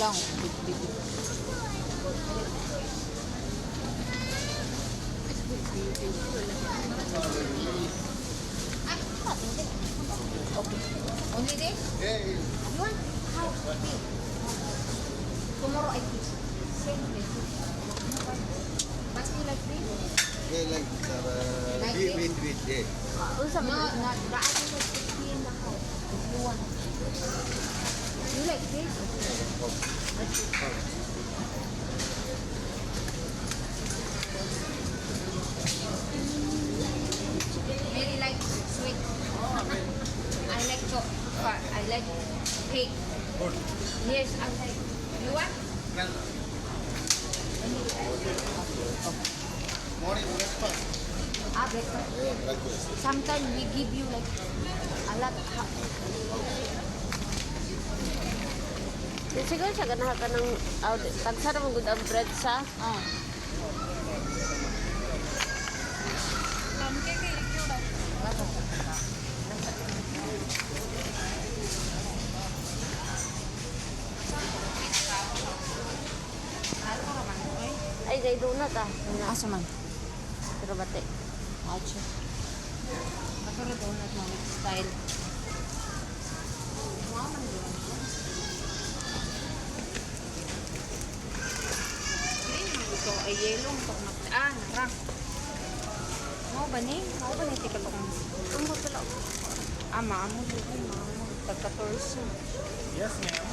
daw. Big, big, big. Okay. Only this? Yeah, You want? How? Tomorrow I teach. Same. But you like this? yeah, like uh, Like wheat, it? wheat, wheat, yeah. No, not was 60 in the house. If you want. You like this? Very like sweet. I like chocolate. I like cake. Yes, I like. You want? Morning breakfast. Ah, breakfast. Sometimes we give you like a lot. Siguro siya ganahan ka ng out. Tagsa naman good ang bread sa. Oh. Ay, day donut ah. Asa man? Pero bate. Acho. Ako rin donut mo style. Ito ay yellow. Ito na. Ah, narang. Mau ba ni? Mau ba ni tika ba kung Ang pala. Ah, maamo dito. Maamo. Tagka-torso. Yes, ma'am.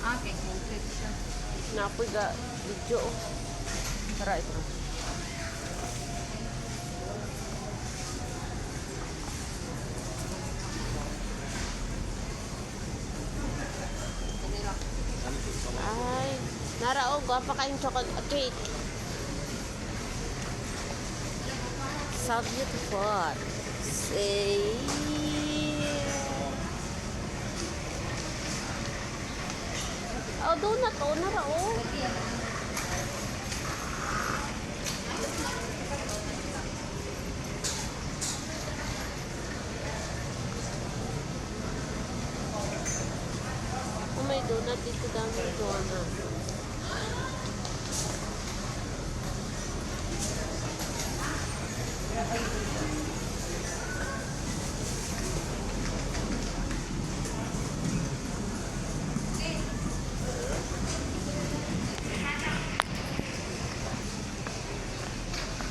Ah, kay complete siya. Napoy ga video. Tara ito. Ay, nara o gwapa kayong chocolate cake. So beautiful. Say. Oh, donut oh, nara oh. Oh, may donut dito dami donut.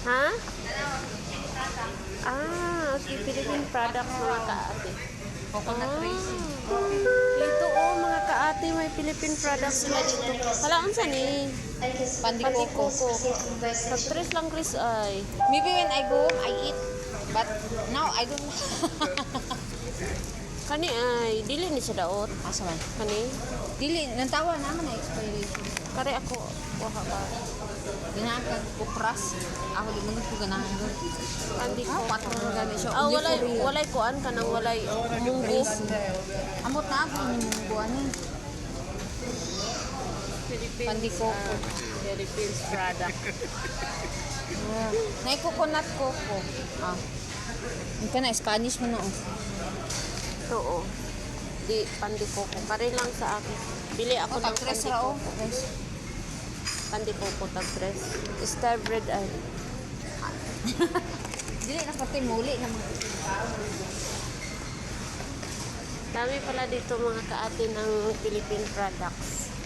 Ha? Ah, okay. Philippine products mga kaate. Coconut Ah. raisin. Dito oh, mga kaate, may Philippine products sila dito. Hala, unsa ni? Pandikoko. Pag-tres lang, Chris, ay. Maybe when I go home, I eat. But now, I don't Kani ay, dili ni siya daot. Asa man? Kani, Dili, nantawa naman na expiration. kare ako, waka ka. Ganahan ka kupras. Ako di mo ko ganahan doon. Pandi Ah, ko. patro na gani siya. Ah, walay, walay kuan ka nang walay munggo. Amot na ako ni mong buwan eh. Philippines, Pandikoko. ah, Philippines product. Yeah. Nay coconut coco. Ah. Yung ka na, Spanish mo na oh. Oo. Di, pandi ko Kare lang sa akin. Bili ako Ako ng tag-tres pandi ko. Pandi ko tag-tres. Star bread ay. Dili na pati muli na mga Dami pala dito mga kaate ng Philippine products.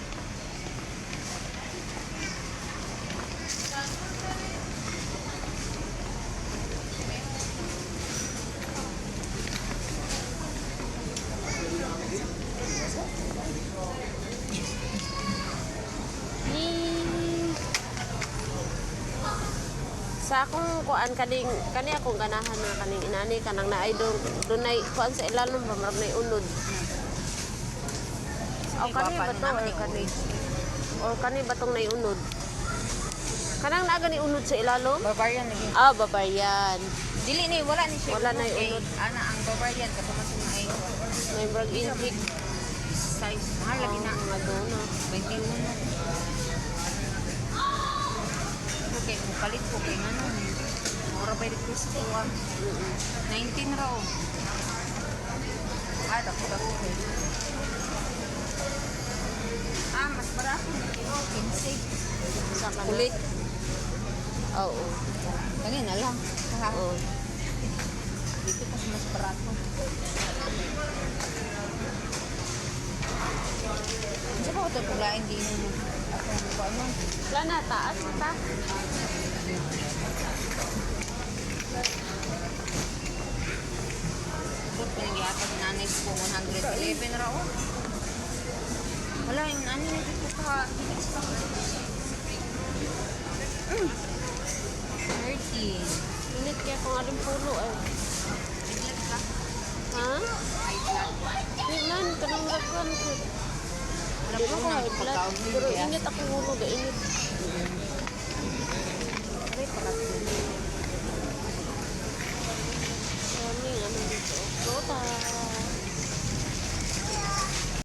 Sa akong kuan kaning kani akong ganahan na kaning inani kanang naay doon dunay kuan sa ilalom ba marag nay unod o kani ba to or kani o kani ba tong nay unod kanang naa gani unod sa ilalom Bavarian lagi. ah babayan Dili ni wala ni siya. Wala na unod. Ana ang Bavarian katuman sa mga ay may brag intik size mahal lagi na. mga doon 21. Palit ko kay ano. Mura yung gusto ko ah. 19 raw. Ah, dako dako kay. Ah, mas barato na kilo, 15. Sa. Kulit. Oo. Ganyan na lang. Oo. Dito kasi mas barato. Sa ba ito pulain din? Ako ano ano? Wala na, taas na ta. Ko 111 raw. Wala yung ano na dito ka. Mm. 13. Init kaya kung aling puno eh. Biglag ka. Ha? High blood. Di man, kanang ragwan ko. Alam ko mo high blood. pagkaon Pero init ako init.